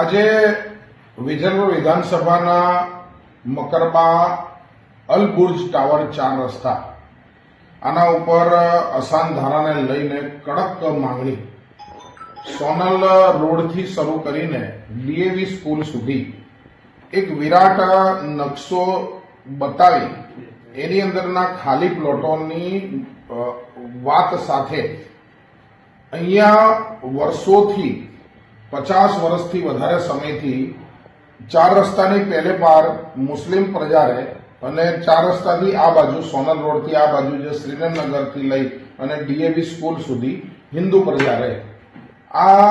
આજે વિદર્ભ વિધાનસભાના મકરબા અલ Burj tower ચાર રસ્તા. આના ઉપર અસાન ધારાને લઈને કડક માંગણી. સોનલ રોડથી શરૂ કરીને ડીએવી સ્કૂલ સુધી એક વિરાટ નકશો બતાવી એની અંદરના ખાલી પ્લોટોની વાત સાથે અહીંયા વર્ષોથી પચાસ વર્ષથી વધારે સમયથી ચાર રસ્તાની પહેલે પાર મુસ્લિમ પ્રજા રહે અને ચાર રસ્તાથી આ બાજુ સોનલ રોડથી આ બાજુ જે શ્રીનગરથી લઈ અને ડીએવી સ્કૂલ સુધી હિન્દુ પ્રજા રહે. આ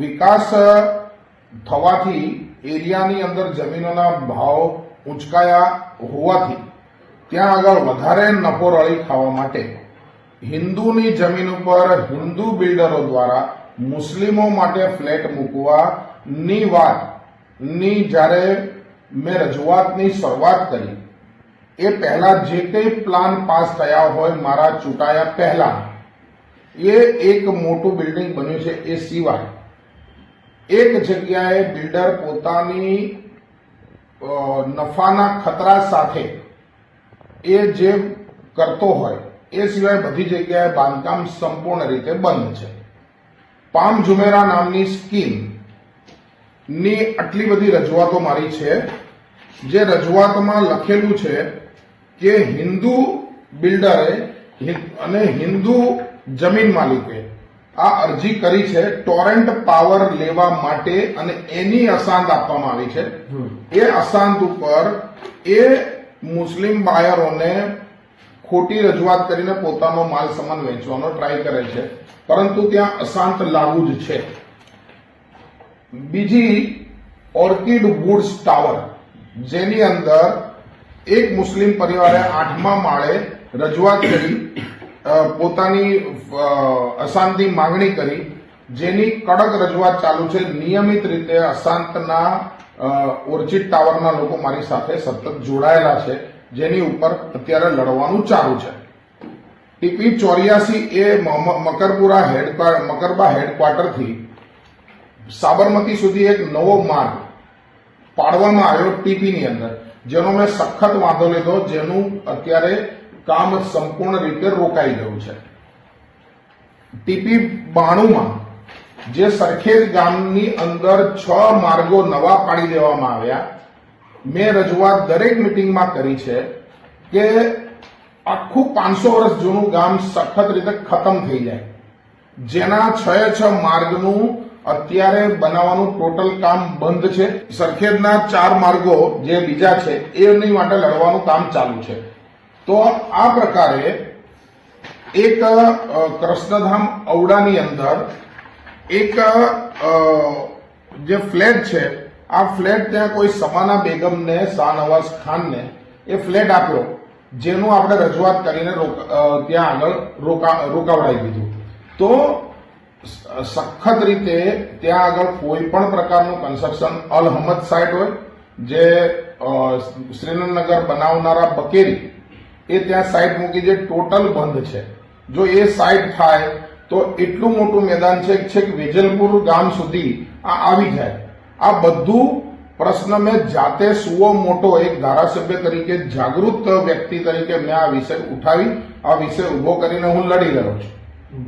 વિકાસ થવાથી એરિયાની અંદર જમીનોના ભાવ ઉંચકાયા હોવાથી ત્યાં આગળ વધારે નફો રળી ખાવા માટે હિન્દુની જમીન ઉપર હિન્દુ બિલ્ડરો દ્વારા મુસ્લિમો માટે ફ્લેટ મૂકવાની વાતની જ્યારે મેં રજૂઆતની શરૂઆત કરી, એ પહેલા જે કંઈ પ્લાન પાસ થયા હોય મારા ચૂંટાયા પહેલા, એ એક મોટું બિલ્ડિંગ બન્યું છે એ સિવાય. એક જગ્યાએ બિલ્ડર પોતાની નફાના ખતરા સાથે એ જે કરતો હોય, એ સિવાય બધી જગ્યાએ બાંધકામ સંપૂર્ણ રીતે બંધ છે. પામ જુમેરા નામની સ્કીમની આટલી બધી રજૂઆતો મારી છે. જે રજૂઆતમાં લખેલું છે કે હિન્દુ બિલ્ડરે અને હિન્દુ જમીન માલિકે આ અરજી કરી છે ટોરેન્ટ પાવર લેવા માટે અને એની અશાંત આપવામાં આવી છે. એ અશાંત ઉપર એ મુસ્લિમ બાયરોને ખોટી રજૂઆત કરીને પોતાનો માલ સામાન વેચવાનો ટ્રાય કરે છે. પરંતુ ત્યાં અશાંત લાગુ જ છે. બીજી ઓર્કિડ વુડ્સ ટાવર જેની અંદર એક મુસ્લિમ પરિવારે આઠમા માળે રજૂઆત કરી પોતાની અશાંતિ માગણી કરી, જેની કડક રજૂઆત ચાલુ છે. નિયમિત રીતે અશાંતના ઓર્ચિડ ટાવરના લોકો મારી સાથે સતત જોડાયેલા છે. જેની ઉપર અત્યારે લડવાનું ચાલુ છે. ટીપી ચોર્યાસી એ મકરપુરા હેડ મકરબા હેડક્વાર્ટરથી સાબરમતી સુધી એક નવો માર્ગ પાડવામાં આવ્યો ટીપીની અંદર, જેનો મેં સખત વાંધો લીધો, જેનું અત્યારે કામ સંપૂર્ણ રીતે રોકાઈ ગયું છે. ટીપી બાણુમાં જે સરખેજ ગામની અંદર છ માર્ગો નવા પાડી દેવામાં આવ્યા મેં રજૂઆત દરેક મિટિંગમાં કરી છે કે આખું પાંચસો વર્ષ જૂનું ગામ સખત રીતે ખતમ થઈ જાય. જેના છ છ માર્ગનું અત્યારે બનાવવાનું ટોટલ કામ બંધ છે. સરખેજના ચાર માર્ગો જે બીજા છે, એની માટે લડવાનું કામ ચાલુ છે. તો આ પ્રકારે એક કૃષ્ણધામ ઔડાની અંદર એક જે ફ્લેટ છે આ ફ્લેટ ત્યાં કોઈ સમાના બેગમને શાહનવાઝ ખાનને એ ફ્લેટ આપ્યો, જેનું આપણે રજૂઆત કરીને ત્યાં આગળ રોકા, રોકાવડાવી દીધું. તો સખત રીતે ત્યાં આગળ કોઈ પણ પ્રકારનું કન્સ્ટ્રક્શન અલ હમદ સાઇટ હોય, જે શ્રીનગર બનાવનારા બકેરી, એ ત્યાં સાઇટ મૂકી જે ટોટલ બંધ છે. જો એ સાઇટ થાય, તો એટલું મોટું મેદાન છે છેક વેજલપુર ગામ સુધી આ આવી જાય. આ બધું પ્રશ્ન મેં જાતે સુવો મોટો એક ધારાસભ્ય તરીકે, જાગૃત વ્યક્તિ તરીકે મેં આ વિષય ઉઠાવી, આ વિષય ઊભો કરીને હું લડી રહ્યો છું.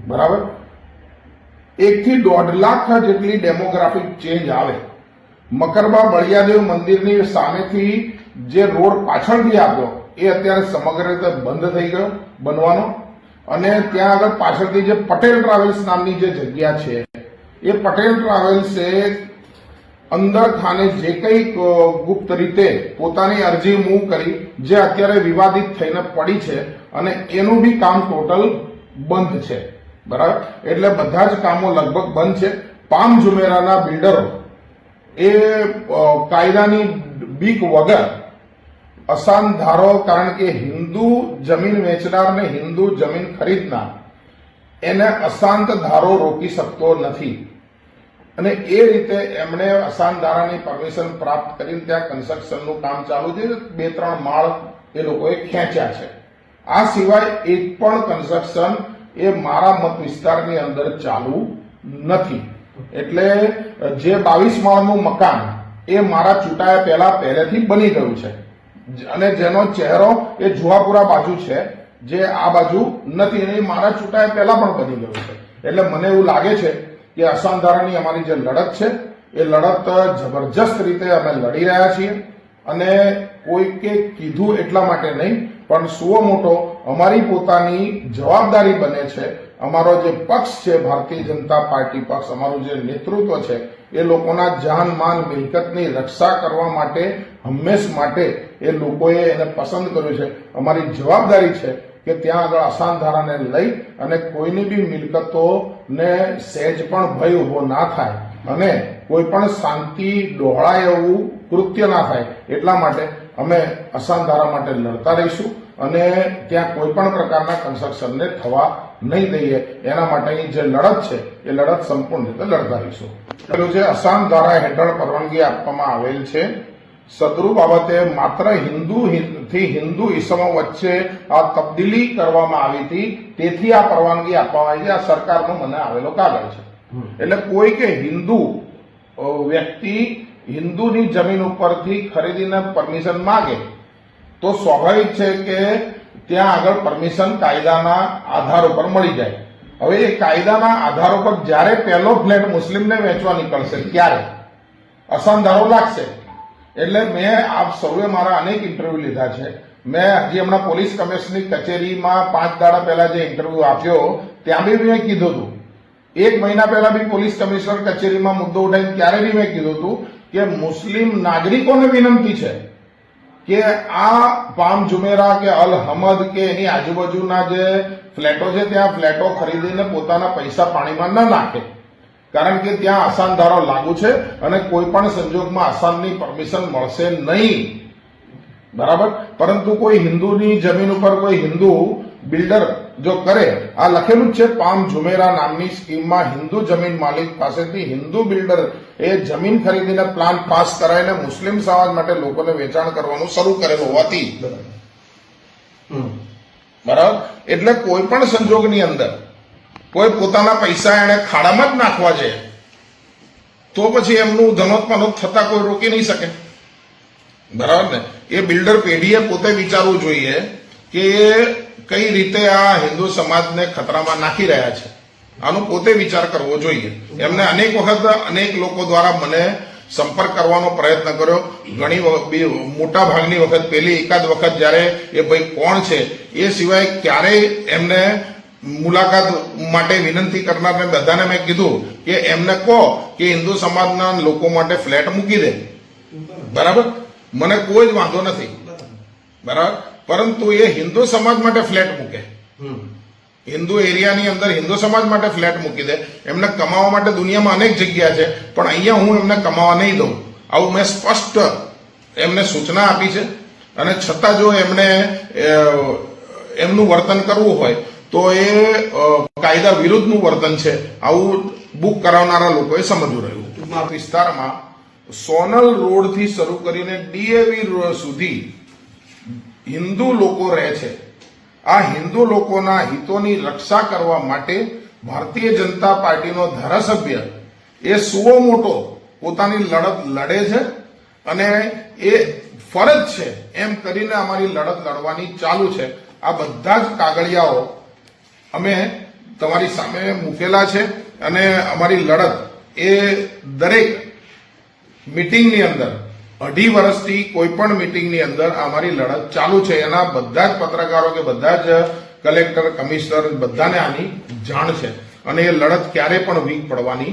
બરાબર? એકથી દોઢ લાખ જેટલી ડેમોગ્રાફિક ચેન્જ આવે. મકરબા બળિયાદેવ મંદિરની સામેથી જે રોડ પાછળથી આવ્યો એ અત્યારે સમગ્ર રીતે બંધ થઈ ગયો બનવાનો. અને ત્યાં આગળ પાછળથી જે પટેલ ટ્રાવેલ્સ નામની જે જગ્યા છે, એ પટેલ ટ્રાવેલ્સે અંદર ખાને જે કંઈ ગુપ્ત રીતે પોતાની અરજી મૂવ કરી, જે અત્યારે વિવાદિત થઈને પડી છે અને એનું બી કામ ટોટલ બંધ છે. બરાબર? એટલે બધા જ કામો લગભગ બંધ છે. પામ જુમેરાના બિલ્ડરો એ કાયદાની બીક વગર અસાન ધારો કારણ કે હિન્દુ જમીન વેચનાર ને હિન્દુ જમીન ખરીદનાર, એને અશાંત ધારો રોકી શકતો નથી. અને એ રીતે એમણે અસાનધારાની પરમિશન પ્રાપ્ત કરીને ત્યાં કન્સ્ટ્રક્શનનું કામ ચાલુ છે બે ત્રણ માળ એ લોકોએ ખેંચ્યા છે. આ સિવાય એક પણ કન્સ્ટ્રક્શન એ મારા મત વિસ્તારની અંદર ચાલુ નથી. એટલે જે બાવીસ માળનું મકાન એ મારા ચૂંટાયા પહેલા પહેલેથી બની ગયું છે. અને જેનો ચહેરો એ જુહાપુરા બાજુ છે, જે આ બાજુ નથી. અને મારા ચૂંટાયા પહેલા પણ બની ગયું છે. એટલે મને એવું લાગે છે કે અસાધારણની અમારી જે લડત છે, એ લડત જબરજસ્ત રીતે અમે લડી રહ્યા છીએ અને કોઈકે કીધું એટલા માટે નહીં, પણ સુઓ મોટો, અમારી પોતાની જવાબદારી બને છે. અમારો જે પક્ષ છે, ભારતીય જનતા પાર્ટી પક્ષ, અમારું જે નેતૃત્વ છે, એ લોકોના જાન, માન, મિલકતની રક્ષા કરવા માટે, હંમેશ માટે એ લોકોએ એને પસંદ કર્યું છે. અમારી જવાબદારી છે કે ત્યાં આગળ આસાન ધારાને લઈ અને કોઈની બી મિલકતોને સહેજ પણ ભય ઊભો ના થાય અને કોઈ પણ શાંતિ ડોહળાય એવું કૃત્ય ના થાય. એટલા માટે અમે અસાન ધારા માટે લડતા રહીશું અને ત્યાં કોઈ પણ પ્રકારના કન્સ્ટ્રક્શનને થવા નહીં દઈએ. એના માટેની જે લડત છે, એ લડત સંપૂર્ણ રીતે લડતા રહીશું. પેલું છે અસામ ધારા હેઠળ પરવાનગી આપવામાં આવેલ છે સદરૂ બાબતે માત્ર હિન્દુ થી હિન્દુ ઈસમો વચ્ચે આ તબદીલી કરવામાં આવી હતી. તેથી આ પરવાનગી આપવામાં આવી છે. આ સરકારનો મને આવેલો કાગળ છે. એટલે કોઈ કે હિન્દુ વ્યક્તિ હિન્દુની જમીન ઉપરથી ખરીદીને પરમિશન માગે તો સ્વાભાવિક છે કે ત્યાં આગળ પરમિશન કાયદાના આધાર ઉપર મળી જાય. હવે એ કાયદાના આધાર ઉપર જ્યારે પહેલો ફ્લેટ મુસ્લિમને વેચવા નીકળશે ત્યારે અસંધારો લાગશે. એટલે મેં આપ સૌએ મારા અનેક ઇન્ટરવ્યુ લીધા છે. મેં હજી હમણાં પોલીસ કમિશનરની કચેરીમાં પાંચ દાડા પહેલા જે ઇન્ટરવ્યુ આપ્યો, ત્યાં બી મેં કીધું હતું. એક મહિના પહેલા બી પોલીસ કમિશનર કચેરીમાં મુદ્દો ઉઠાવીને ત્યારે બી મેં કીધું હતું કે મુસ્લિમ નાગરિકોને વિનંતી છે કે આ પામ જુમેરા કે અલ હમદ કે એની આજુબાજુના જે ફ્લેટો છે, ત્યાં ફ્લેટો ખરીદીને પોતાના પૈસા પાણીમાં ન નાખે. કારણ કે ત્યાં આસાન ધારો લાગુ છે અને કોઈ પણ સંજોગમાં આસાનની પરમિશન મળશે નહીં. બરાબર? પરંતુ કોઈ હિન્દુની જમીન ઉપર કોઈ હિન્દુ બિલ્ડર જો કરે આ લખેલું જ છે પામ ઝુમેરા નામની સ્કીમમાં હિન્દુ જમીન માલિક પાસેથી હિન્દુ બિલ્ડર એ જમીન ખરીદીને પ્લાન પાસ કરાવીને મુસ્લિમ સમાજ માટે લોકોને વેચાણ કરવાનું શરૂ કરેલું હોવાથી. બરાબર? એટલે કોઈ પણ સંજોગની અંદર કોઈ પોતાના પૈસા એને ખાડામાં જ નાખવા છે, તો પછી એમનું ધનોત્પાદન થતા કોઈ રોકી નહીં શકે. બરાબર ને? એ બિલ્ડર પેઢીએ પોતે વિચારવું જોઈએ કે એ કઈ રીતે આ હિન્દુ સમાજને ખતરામાં નાખી રહ્યા છે. આનો પોતે વિચાર કરવો જોઈએ. એમને અનેક વખત અનેક લોકો દ્વારા મને સંપર્ક કરવાનો પ્રયત્ન કર્યો. ઘણી મોટા ભાગની વખત પેલી એકાદ વખત જ્યારે એ ભાઈ કોણ છે, એ સિવાય ક્યારેય એમને મુલાકાત માટે વિનંતી કરનારને બધાને મેં કીધું કે એમને કહો કે હિન્દુ સમાજના લોકો માટે ફ્લેટ મૂકી દે. બરાબર? મને કોઈ જ વાંધો નથી. બરાબર? પરંતુ એ હિન્દુ સમાજ માટે ફ્લેટ મૂકે. હિન્દુ એરિયાની અંદર હિન્દુ સમાજ માટે ફ્લેટ મૂકી દે. એમને કમાવા માટે દુનિયામાં અનેક જગ્યા છે પણ અહીંયા હું એમને કમાવા નહીં દઉં. આવું મેં સ્પષ્ટ એમને સૂચના આપી છે. અને છતાં જો એમણે એમનું વર્તન કરવું હોય તો એ કાયદા વિરુદ્ધનું વર્તન છે. આવું બુક કરાવનારા લોકોએ સમજવું રહ્યું. ટૂંકમાં વિસ્તારમાં સોનલ રોડથી શરૂ કરીને ડીએવી રોડ સુધી હિન્દુ લોકો રહે છે. આ હિન્દુ લોકોના હિતોની રક્ષા કરવા માટે ભારતીય જનતા પાર્ટીનો ધારાસભ્ય એ સુઓ મોટો પોતાની લડત લડે છે અને એ ફરજ છે એમ કરીને અમારી લડત લડવાની ચાલુ છે. આ બધા જ કાગળિયાઓ અમે તમારી સામે મૂકેલા છે અને અમારી લડત એ દરેક મીટિંગની અંદર, અઢી વર્ષથી કોઈ પણ મીટિંગની અંદર અમારી લડત ચાલુ છે. એના બધા જ પત્રકારો કે બધા જ કલેક્ટર, કમિશનર બધાને આની જાણ છે. અને એ લડત ક્યારે પણ વીક પડવાની